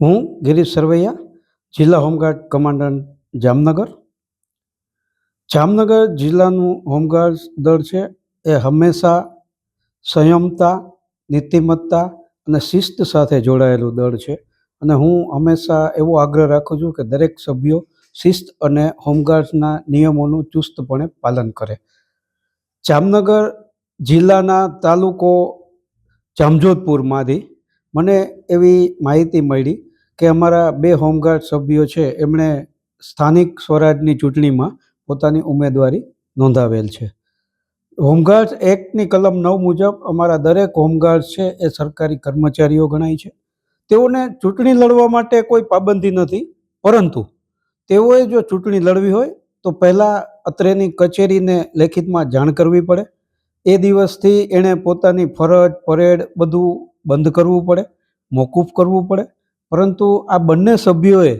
હું ગિરીશ સરવૈયા, જિલ્લા home guard commandant Jamnagar. Jamnagar જિલ્લાનું હોમગાર્ડ દળ છે એ હંમેશા સંયમતા, નીતિમત્તા અને શિસ્ત સાથે જોડાયેલું દળ છે અને હું હંમેશા એવો આગ્રહ રાખું છું કે દરેક સભ્યો શિસ્ત અને હોમગાર્ડ્સના નિયમોનું ચુસ્તપણે પાલન કરે. જામનગર જિલ્લાના તાલુકો જામજોધપુરમાંથી મને એવી માહિતી મળી કે અમારા બે હોમગાર્ડ સભ્યો છે, એમણે સ્થાનિક સ્વરાજની ચૂંટણીમાં પોતાની ઉમેદવારી નોંધાવેલ છે. હોમગાર્ડ એક્ટની કલમ નવ મુજબ અમારા દરેક હોમગાર્ડ છે એ સરકારી કર્મચારીઓ ગણાય છે. તેઓને ચૂંટણી લડવા માટે કોઈ પાબંદી નથી, પરંતુ તેઓએ જો ચૂંટણી લડવી હોય તો પહેલાં અત્રેની કચેરીને લેખિતમાં જાણ કરવી પડે. એ દિવસથી એણે પોતાની ફરજ, પરેડ બધું બંધ કરવું પડે, મોકૂફ કરવું પડે. પરંતુ આ બંને સભ્યોએ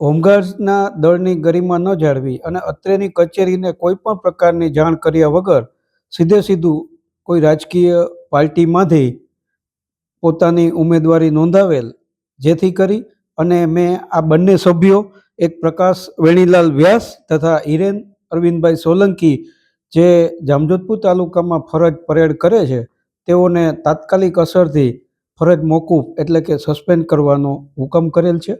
હોમગાર્ડ્સના દળની ગરિમા ન જાળવી અને અત્રેની કચેરીને કોઈ પણ પ્રકારની જાણ કર્યા વગર સીધે સીધું કોઈ રાજકીય પાર્ટીમાંથી પોતાની ઉમેદવારી નોંધાવેલ જેથી કરી અને મેં આ બંને સભ્યો એક પ્રકાશ વેણીલાલ વ્યાસ તથા હિરેન અરવિંદભાઈ સોલંકી જે જામજોધપુર તાલુકામાં ફરજ પરેડ કરે છે તેઓને તાત્કાલિક અસરથી ફરજ મોકૂફ એટલે કે સસ્પેન્ડ કરવાનો હુકમ કરેલ છે.